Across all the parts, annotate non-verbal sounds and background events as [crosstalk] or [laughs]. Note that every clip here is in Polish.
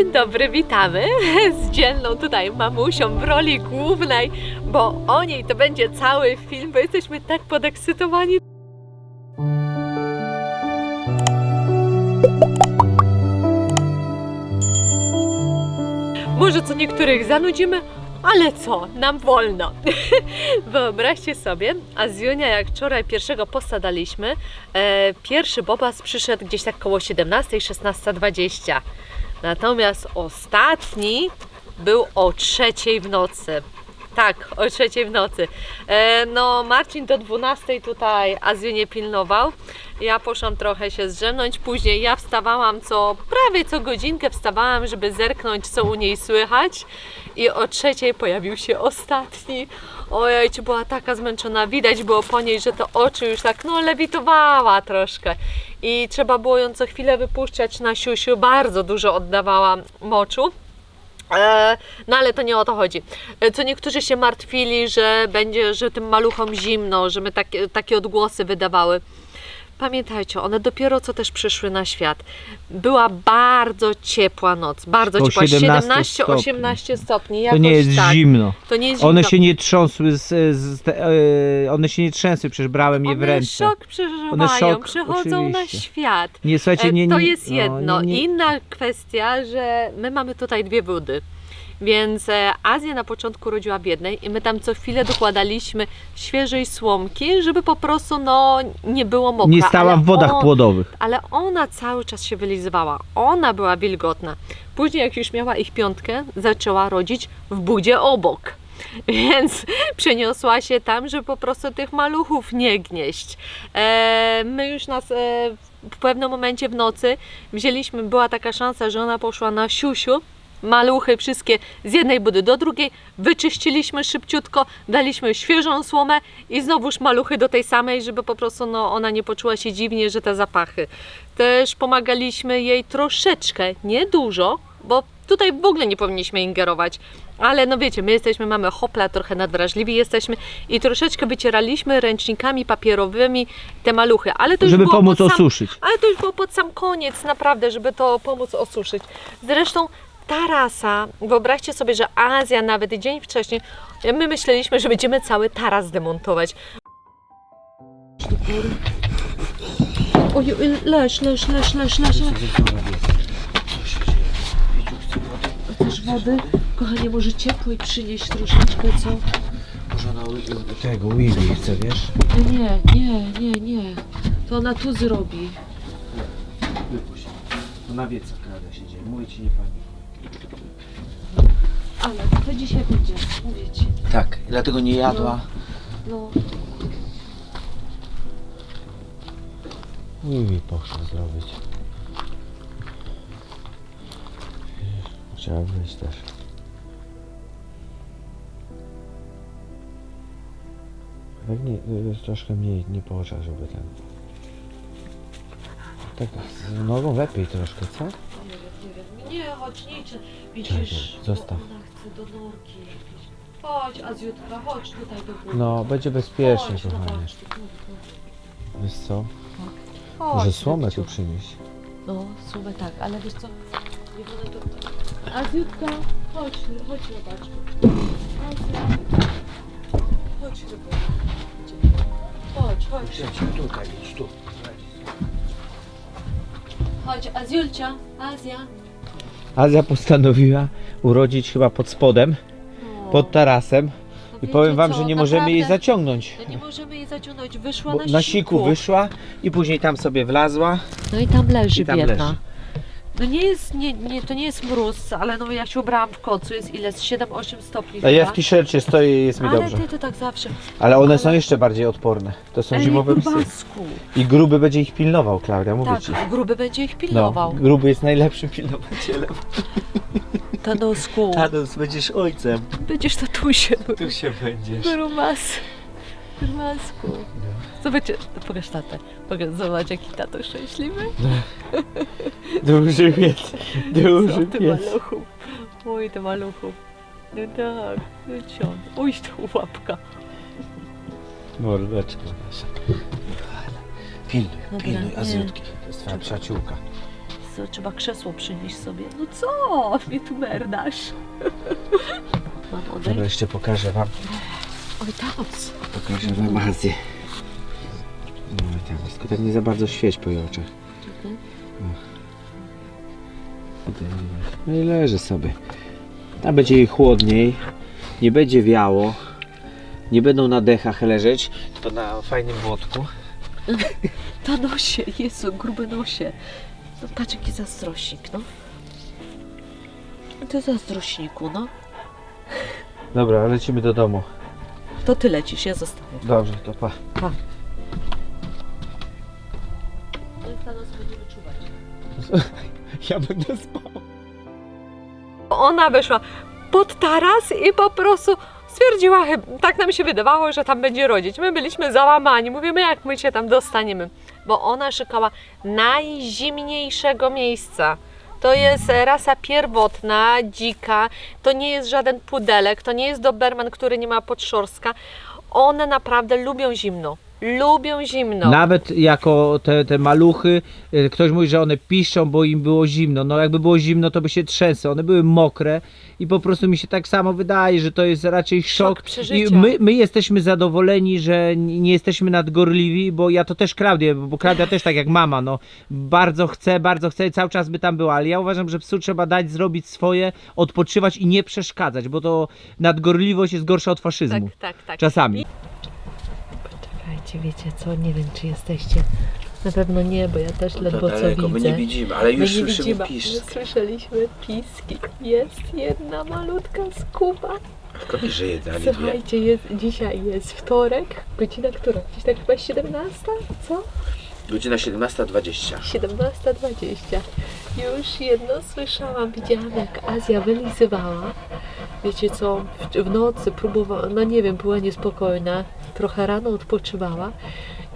Dzień dobry, witamy [laughs] z dzielną tutaj mamusią w roli głównej, bo o niej to będzie cały film, bo jesteśmy tak podekscytowani. Może co niektórych zanudzimy, ale co, nam wolno. [laughs] Wyobraźcie sobie, a z Junia jak wczoraj pierwszego posta daliśmy, e, pierwszy Bobas przyszedł gdzieś tak koło 17, 16.20. Natomiast ostatni był o trzeciej w nocy. Tak, o trzeciej w nocy. E, no, Marcin do 12 tutaj Azję nie pilnował. Ja poszłam trochę się zdrzemnąć. Później ja wstawałam co prawie co godzinkę wstawałam, żeby zerknąć, co u niej słychać. I o trzeciej pojawił się ostatni. Ojej, czy była taka zmęczona. Widać było po niej, że to oczy już tak no lewitowała troszkę. I trzeba było ją co chwilę wypuszczać na siusiu. Bardzo dużo oddawała moczu. E, No ale to nie o to chodzi. E, Co niektórzy się martwili, że będzie, że tym maluchom zimno, że my takie, takie odgłosy wydawały. Pamiętajcie, one dopiero co też przyszły na świat. Była bardzo ciepła noc, bardzo ciepła, 17 17-18 stopni. To nie jest tak. zimno. To nie jest zimno. One się nie trząsły, z, z te, e, one się nie trzęsły, przecież brałem je w One ręce. szok przeżywają, One szok, przychodzą na oczywiście. świat. Nie, słuchajcie, nie, nie to jest no, jedno. nie, nie. Inna kwestia, że my mamy tutaj dwie wody. Więc e, Azja na początku rodziła w jednej i my tam co chwilę dokładaliśmy świeżej słomki, żeby po prostu no, nie było mokra. Nie stała ale w wodach on- płodowych. ale ona cały czas się wylizywała. Ona była wilgotna. Później, jak już miała ich piątkę, zaczęła rodzić w budzie obok. [laughs] Więc przeniosła się tam, żeby po prostu tych maluchów nie gnieść. E, my już nas e, w pewnym momencie w nocy wzięliśmy, była taka szansa, że ona poszła na siusiu. Maluchy wszystkie z jednej budy do drugiej, wyczyściliśmy szybciutko, daliśmy świeżą słomę i znowuż maluchy do tej samej, żeby po prostu no, ona nie poczuła się dziwnie, że te zapachy. Też pomagaliśmy jej troszeczkę, nie dużo, bo tutaj w ogóle nie powinniśmy ingerować, ale no wiecie, my jesteśmy, mamy hopla, trochę nadwrażliwi jesteśmy i troszeczkę wycieraliśmy ręcznikami papierowymi te maluchy, ale to już Żeby było pomóc pod sam, osuszyć. ale to już było pod sam koniec, naprawdę, żeby to pomóc osuszyć. Zresztą ta rasa, wyobraźcie sobie, że Azja nawet dzień wcześniej, my myśleliśmy, że będziemy cały taras demontować. Oj, leż, leż, leż, leż, leż. Chcesz wody? Kochanie, może ciepłej przynieść troszeczkę, co? Tego Willy chce, wiesz? Nie, nie, nie, nie. To ona tu zrobi. Wypuść. To na wiecu krada się dzieje. Mówię ci nie pani. Ale to dzisiaj będzie, mówię ci. Tak, dlatego nie jadła. No. Willy poszła zrobić. Chciała wyjść też. Tak nie, y, troszkę mniej nie po oczach, żeby ten... Tak, z nogą lepiej troszkę, co? Nie wiem, nie wiem. Nie, chodź, nie idź. Widzisz, Czekaj, zostaw. bo ona chce do norki jakieś. Chodź, Azjutka, chodź tutaj do góry. No, będzie bezpiecznie, chodź, no kochanie. chodź, tu, tu, tu. Wiesz co? Chodź, Może słomę tu przynieść. No, słomę tak, ale wiesz co? Nie wolno to... Azjutka, chodź, chodź, robaczku. Azja. Chodź, robaczku. Chodź, chodź. Tutaj, tu. Chodź, Azjulcia, Azja. Azja postanowiła urodzić chyba pod spodem, No. pod tarasem. No I wiecie powiem wam, co, że nie możemy jej naprawdę- zaciągnąć. No nie możemy jej zaciągnąć, wyszła Bo na, na siku wyszła i później tam sobie wlazła. No i tam leży I tam biedna. leży. No nie jest, nie, nie, to nie jest mróz, ale no ja się ubrałam w kocu, jest ile? Z 7-8 stopni A ja chyba. w t-shircie stoję i jest mi Ale dobrze. ty to tak zawsze. Ale one ale- są jeszcze bardziej odporne. To są Ej, zimowe psy. I gruby będzie ich pilnował, Klaudia, mówię Tak, ci. gruby będzie ich No, pilnował. gruby jest najlepszym pilnowacielem. [laughs] Tanosku, Tados, będziesz ojcem. będziesz tatusiem. Tu się będziesz. Grumas. Grumasku. No. Zobaczcie, pokaż tatę. Pokaż, zobacz jaki tato szczęśliwy. [laughs] Duży pies. [laughs] Duży Co ty pies. maluchu. Oj, ty maluchu. No tak, no ciąg. Oj, to łapka. Mordeczka nasza. Pilnuj, Dobra, pilnuj nie. Azjutki. To jest twoja przyjaciółka. co, trzeba krzesło przynieść sobie. No co? Mnie tu merdasz. Mam odejść? jeszcze pokażę wam. Oj, tam. Pokażę wam Azję. Jest. Tylko tak nie za bardzo świeć po jej oczach. Czekaj. Tutaj. No i leży sobie. Tam będzie jej chłodniej. Nie będzie wiało. Nie będą na dechach leżeć, tylko na fajnym włodku. [laughs] To nosie, Jezu, grube nosie. No patrz jaki zazdrośnik, no. Ty zazdrośniku, no. Dobra, lecimy do domu. To ty lecisz, ja zostaję. Dobrze, to pa. Pa. [laughs] Ja będę spał. Ona weszła pod taras i po prostu stwierdziła, chyb- tak nam się wydawało, że tam będzie rodzić. My byliśmy załamani, mówimy jak my się tam dostaniemy, bo ona szukała najzimniejszego miejsca. To jest rasa pierwotna, dzika, to nie jest żaden pudelek, to nie jest doberman, który nie ma podszorska. One naprawdę lubią zimno. Lubią zimno. Nawet jako te, te maluchy, y, ktoś mówi, że one piszczą, bo im było zimno. No jakby było zimno, to by się trzęsły. One były mokre i po prostu mi się tak samo wydaje, że to jest raczej szok. Szok przeżycia. I my, my jesteśmy zadowoleni, że n- nie jesteśmy nadgorliwi, bo ja to też Klaudię, bo Klaudia też tak jak mama, no bardzo chce, bardzo chce i cały czas by tam była, ale ja uważam, że psu trzeba dać zrobić swoje, odpoczywać i nie przeszkadzać, bo to nadgorliwość jest gorsza od faszyzmu. Tak, tak, tak. Czasami. Wiecie co, nie wiem czy jesteście. Na pewno nie, bo ja też ledwo co widzę. my nie widzimy, ale My już nie słyszymy my słyszeliśmy piski. Jest jedna malutka skupa. Tylko wiesz, że jedna, a nie dwie. Słuchajcie, jest, dzisiaj jest wtorek, godzina która? Gdzieś tak chyba 17? Co? Godzina 17.20. 17.20. Już jedno słyszałam, widziałam jak Azja wylizywała. Wiecie co, w, w nocy próbowała, no nie wiem, była niespokojna, trochę rano odpoczywała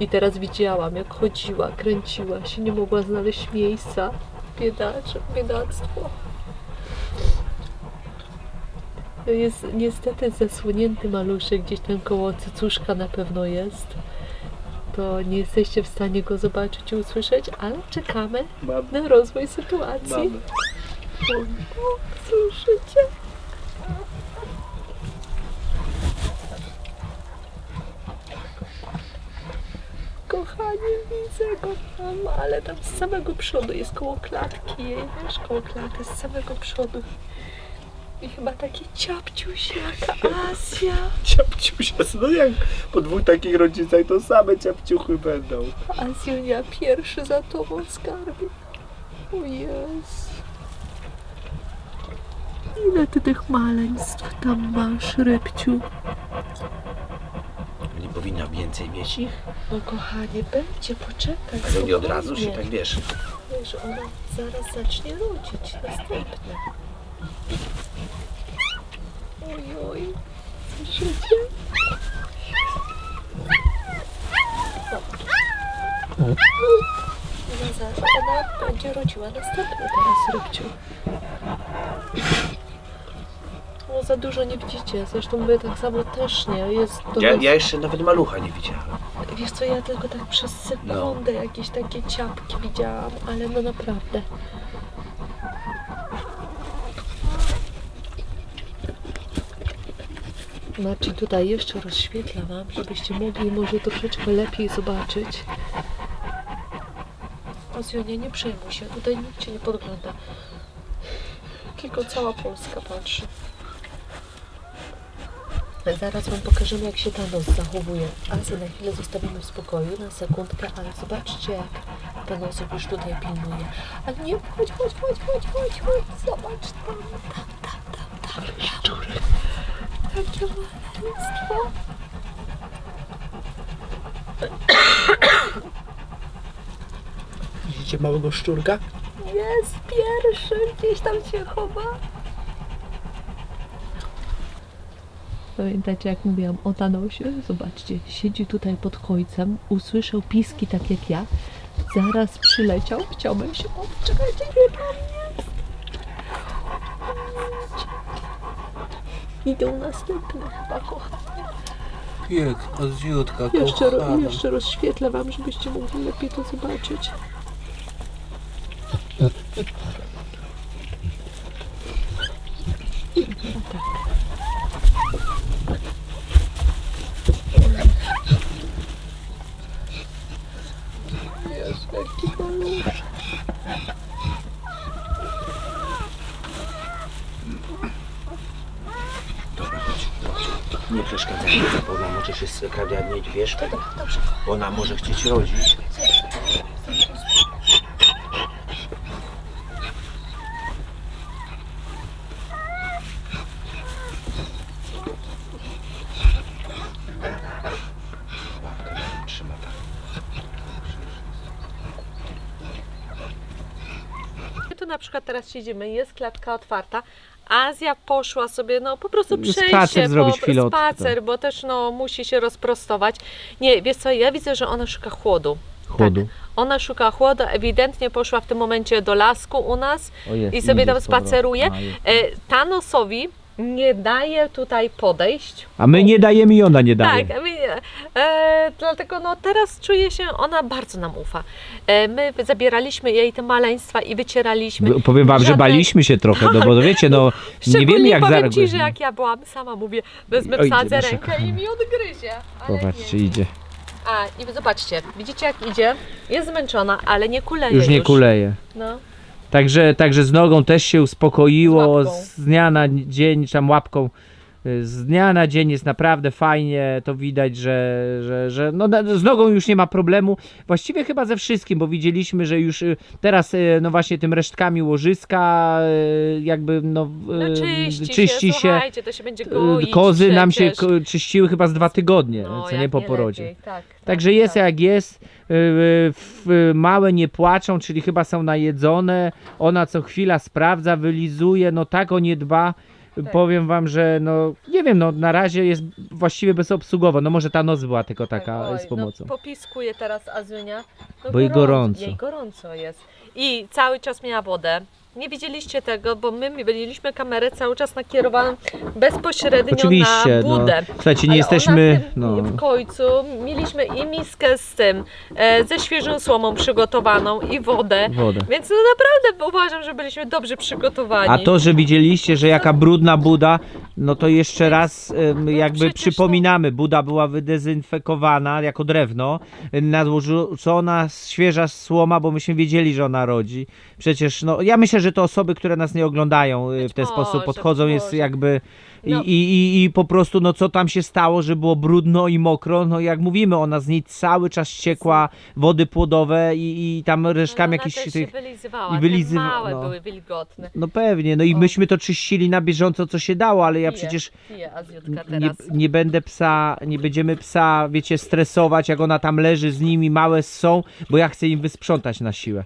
i teraz widziałam jak chodziła, kręciła się, nie mogła znaleźć miejsca. Biedacze, biedactwo. To jest niestety zasłonięty maluszek, gdzieś tam koło cycuszka na pewno jest to nie jesteście w stanie go zobaczyć i usłyszeć, ale czekamy na rozwój sytuacji. O, o, Słyszycie? Kochanie, widzę go tam, ale tam z samego przodu jest koło klatki jej, wiesz, koło klaty, z samego przodu. I chyba taki ciapciuś jak Azja. [laughs] Ciapciusia, no jak po dwóch takich rodzicach to same ciapciuchy będą. Azjunia pierwszy za tobą skarbie. O Jezu. Ile ty tych maleństw tam masz, rybciu? Nie powinna więcej mieć ich, No kochanie, będzie, poczekaj. ale nie od razu się tak wiesz. Wiesz, ona zaraz zacznie rodzić następne. Oj, oj. Słyszycie? Ona, za, ona będzie rodziła następne teraz, Rybciu. No za dużo nie widzicie, zresztą my tak samo też nie. Jest to Ja, ja jeszcze nawet malucha nie widziałem. Wiesz co, ja tylko tak przez sekundę jakieś takie ciapki widziałam, ale no naprawdę. Znaczy tutaj jeszcze rozświetla wam, żebyście mogli może troszeczkę lepiej zobaczyć. Ozjonie, nie przejmuj się, tutaj nikt cię nie podgląda. Tylko cała Polska patrzy. Zaraz Wam pokażemy, jak się ta noc zachowuje. Azję na chwilę zostawimy w spokoju, na sekundkę, ale zobaczcie, jak ten osób już tutaj pilnuje. Ale nie, chodź, chodź, chodź, chodź, chodź, chodź, zobacz tam, tam, tam, tam, tam. Szczurek. Takie maleństwo. Widzicie małego szczurka? Jest pierwszy, gdzieś tam się chowa. Pamiętacie, jak mówiłam o Thanosie? Zobaczcie, siedzi tutaj pod końcem, usłyszał piski tak jak ja. Zaraz przyleciał, chciałbym się odczekać, tam jest. Idą następne chyba, kochani. Piek, Azjutka, Jeszcze, ro, jeszcze rozświetlę Wam, żebyście mogli lepiej to zobaczyć. [laughs] Nie przeszkadzaj, bo ona może się skradać, wiesz? Bo ona może chcieć rodzić. Babka trzyma tak. My tu na przykład teraz siedzimy, jest klatka otwarta. Azja poszła sobie, no po prostu przejść Spacer zrobić po, chwilę od- spacer, bo też no musi się rozprostować. Nie, wiesz co, ja widzę, że ona szuka chłodu. Chłodu. Tak. Ona szuka chłodu, ewidentnie poszła w tym momencie do lasku u nas jest, i sobie tam spaceruje. A, jest. Nie daje tutaj podejść. A my nie dajemy i ona nie daje. Tak, my, e, dlatego no teraz czuję się, ona bardzo nam ufa. E, my zabieraliśmy jej te maleństwa i wycieraliśmy. B- Powiem wam, że Żadne- baliśmy się trochę, no bo wiecie, no nie Szczególnie wiemy jak powiem zareaguje. Ci, że jak ja byłam sama, mówię, wezmę Oj, nasza rękę i mi odgryzie. Ale nie. idzie. A, i zobaczcie, widzicie jak idzie? Jest zmęczona, ale nie kuleje Już nie kuleje. No. Także, także z nogą też się uspokoiło, Z z dnia na dzień, czy tam łapką, z dnia na dzień jest naprawdę fajnie, to widać, że, że, że no, z nogą już nie ma problemu, właściwie chyba ze wszystkim, bo widzieliśmy, że już y, teraz y, no właśnie tym resztkami łożyska y, jakby no, No y, czyści, czyści się, się, to się będzie y, goić kozy nam się ko- czyściły chyba z dwa tygodnie, no, co nie po porodzie. lepiej, Tak, tak, Także jest tak. jak jest. y, y, y, Małe nie płaczą, czyli chyba są najedzone. Ona co chwila sprawdza, wylizuje, no tak o nie dba. Powiem wam, że no nie wiem, no na razie jest właściwie bezobsługowo. No może ta noc była tylko taka Oj, z pomocą. No, popiskuje teraz Azunia. No Bo jej gorąco. Jej gorąco jest. I cały czas miała wodę. Nie widzieliście tego, bo my mieliśmy kamerę cały czas nakierowaną bezpośrednio Oczywiście, na no. budę. Słuchajcie, nie Ale jesteśmy. Ona w, tym, No, w końcu mieliśmy i miskę z tym, e, ze świeżą słomą przygotowaną i wodę. wodę. Więc no naprawdę uważam, że byliśmy dobrze przygotowani. A to, że widzieliście, że jaka brudna Buda, no to jeszcze raz em, jakby przecież przypominamy, Buda była wydezynfekowana jako drewno, nadłożona świeża słoma, bo myśmy wiedzieli, że ona rodzi. Przecież, no ja myślę, że to osoby, które nas nie oglądają y, w ten sposób podchodzą, być jest może. jakby i, No. i, i, i po prostu, no co tam się stało, że było brudno i mokro, no jak mówimy, ona z niej cały czas ciekła wody płodowe i, i tam resztkami ona jakichś też tych... się wylizywała, i te małe no. były wilgotne. No pewnie, no i O. myśmy to czyścili na bieżąco, co się dało, ale ja Pije, przecież Pije Azjutka nie, nie będę psa, nie będziemy psa, wiecie, stresować, jak ona tam leży z nimi, małe są, bo ja chcę im wysprzątać na siłę.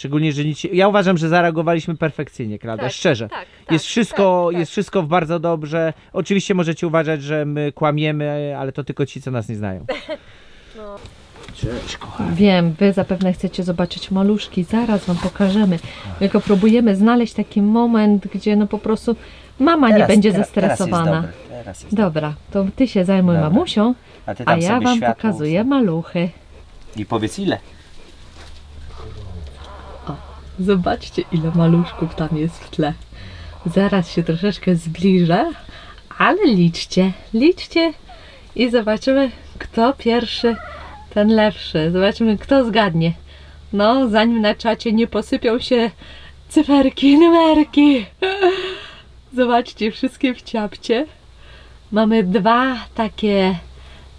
Szczególnie, że nic się... Ja uważam, że zareagowaliśmy perfekcyjnie, prawda? Tak, Szczerze. Tak, tak, Jest wszystko, tak, tak. jest wszystko bardzo dobrze. Oczywiście możecie uważać, że my kłamiemy, ale to tylko ci, co nas nie znają. [laughs] No. Cześć, kochani. Wiem, wy zapewne chcecie zobaczyć maluszki, zaraz wam pokażemy. Tylko próbujemy znaleźć taki moment, gdzie no po prostu mama nie będzie zestresowana. teraz jest Dobra, to ty się zajmuj Dobra. mamusią, A ty a ja wam pokazuję maluchy. I powiedz ile? Zobaczcie, ile maluszków tam jest w tle. Zaraz się troszeczkę zbliżę, ale liczcie, liczcie i zobaczymy, kto pierwszy, ten lepszy. Zobaczymy, kto zgadnie. No, zanim na czacie nie posypią się cyferki, numerki. [laughs] Zobaczcie, wszystkie w ciapcie. Mamy dwa takie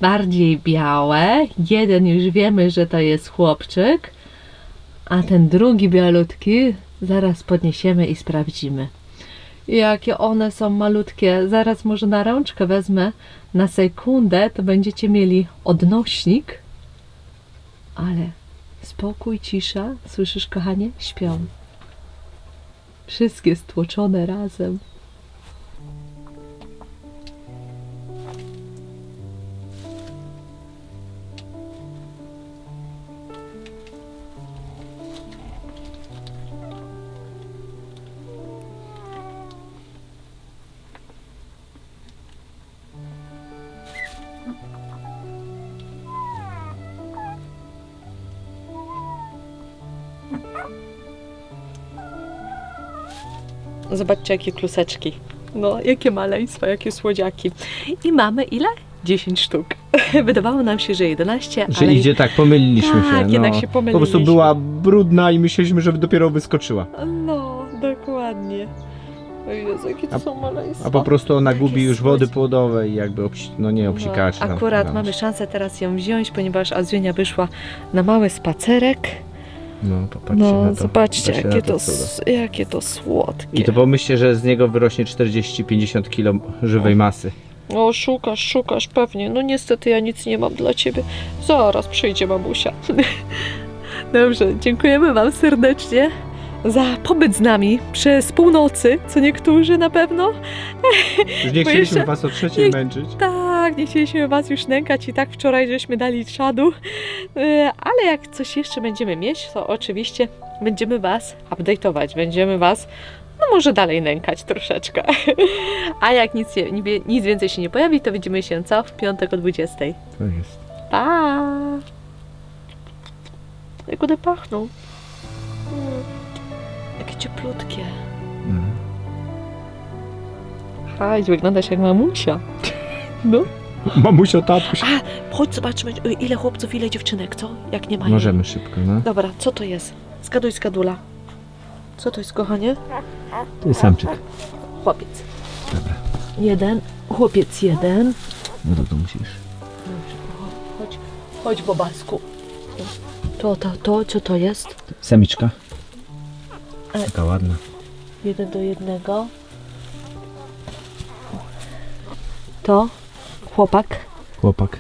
bardziej białe. Jeden już wiemy, że to jest chłopczyk. A ten drugi bialutki zaraz podniesiemy i sprawdzimy. Jakie one są malutkie. Zaraz może na rączkę wezmę na sekundę, to będziecie mieli odnośnik. Ale spokój, cisza. Słyszysz, kochanie? Śpią. Wszystkie stłoczone razem. Zobaczcie, jakie kluseczki. No, jakie maleństwo, jakie słodziaki. I mamy ile? 10 sztuk. [laughs] Wydawało nam się, że 11, Że ale... idzie tak, pomyliliśmy Tak, się. No. jednak się Po prostu pomyliliśmy. była brudna i myśleliśmy, że dopiero wyskoczyła. No, dokładnie. O Jezu, jakie to A- są maleństwa. A po prostu ona gubi już słodzie. wody płodowe i jakby obsi... no nie obsikała czy tam Akurat mamy szansę teraz ją wziąć, ponieważ Azunia wyszła na mały spacerek. No popatrzcie No, na to. zobaczcie, Patrzcie jakie na to, cudo. s- jakie to słodkie. I to pomyślcie, że z niego wyrośnie 40-50 kg żywej masy. O, szukasz, szukasz, pewnie. No niestety ja nic nie mam dla ciebie. Zaraz przyjdzie mamusia. [laughs] Dobrze, dziękujemy Wam serdecznie za pobyt z nami przez północy, co niektórzy na pewno. Już nie Bo chcieliśmy jeszcze- was o trzeciej nie- męczyć. Tak, nie chcieliśmy Was już nękać i tak wczoraj żeśmy dali czadu. E, Ale jak coś jeszcze będziemy mieć, to oczywiście będziemy Was update'ować, będziemy Was no może dalej nękać troszeczkę. [laughs] A jak nic, nie, nic więcej się nie pojawi, to widzimy się co? W piątek o 20. To jest. Pa! Jak one pachną. Cieplutkie. Mm. Fajnie, wyglądasz jak mamusia. [laughs] No. Mamusio, tatuś. A, chodź zobaczmy, y, ile chłopców, ile dziewczynek, co? Jak nie mają. Możemy szybko, no. Dobra, co to jest? Zgaduj, zgadula. Co to jest, kochanie? To jest samczyk. Chłopiec. Dobra. Jeden, chłopiec jeden. No to, to musisz. Dobrze, chodź, chodź, bobasku. To, to, to, co to jest? Samiczka. E. Taka ładna. Jeden do jednego. To chłopak. Chłopak.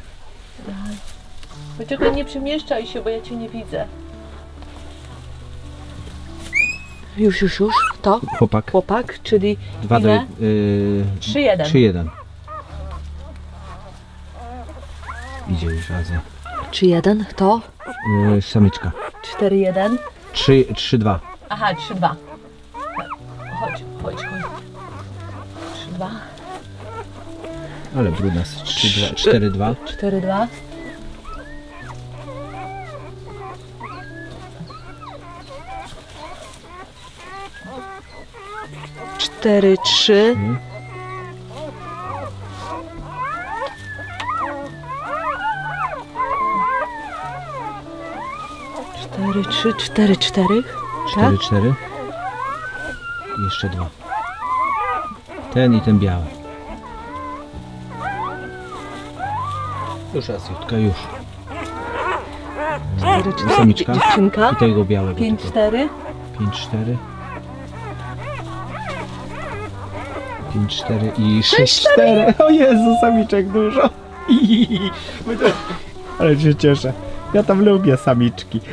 Dlaczego nie przemieszczaj się, bo ja cię nie widzę. Już, już, już. To Chłopak. chłopak, czyli Dwa do... ile? Yy, 3-1. 3-1. Idzie już Azja. Czy jeden? To? Yy, samiczka. 4-1. 3, 3-2. Aha, 3-2. Chodź, chodź, chodź. 3-2. Ale brudna. 3-2. 4-2. 4-2. Cztery, trzy. Mhm. Cztery, trzy, cztery, cztery. 4-4. I jeszcze dwa. Ten i ten biały. Już Azjutka, już. Cztery, cztery. Samiczka. Dziewczynka. I tego białego. Pięć, tylko. cztery. 5-4. 5-4 i 6-4. O Jezu, samiczek dużo. [laughs] Ale się cieszę. Ja tam lubię samiczki. [laughs]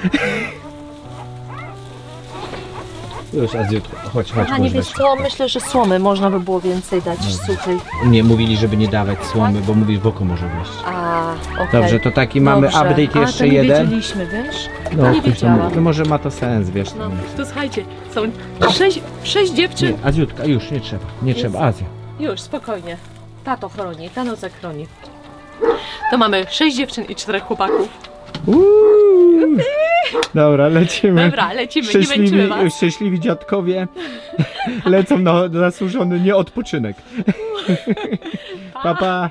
Już, Azjutko, chodź, chodź. Można wiesz co, myślę, że słomy można by było więcej dać suchej. Nie, mówili, żeby nie dawać słomy, bo mówisz, w oko może wejść. A, okej. Dobrze, to taki mamy Dobrze. update A, jeszcze to nie jeden. wiedzieliśmy, wiesz? No, nie ktoś tam- wiedziałam. To może ma to sens, wiesz. No, No. to słuchajcie, są sześć, sześć dziewczyn. Nie, Azjutka, już, nie trzeba, nie Jest. trzeba, Azja. Już, spokojnie. Tato chroni, Tanocek chroni. To mamy sześć dziewczyn i czterech chłopaków. Uuu. Dobra, lecimy. Dobra, lecimy, nie męczymy Szczęśliwi, was. szczęśliwi dziadkowie lecą na zasłużony nieodpoczynek. Pa, pa.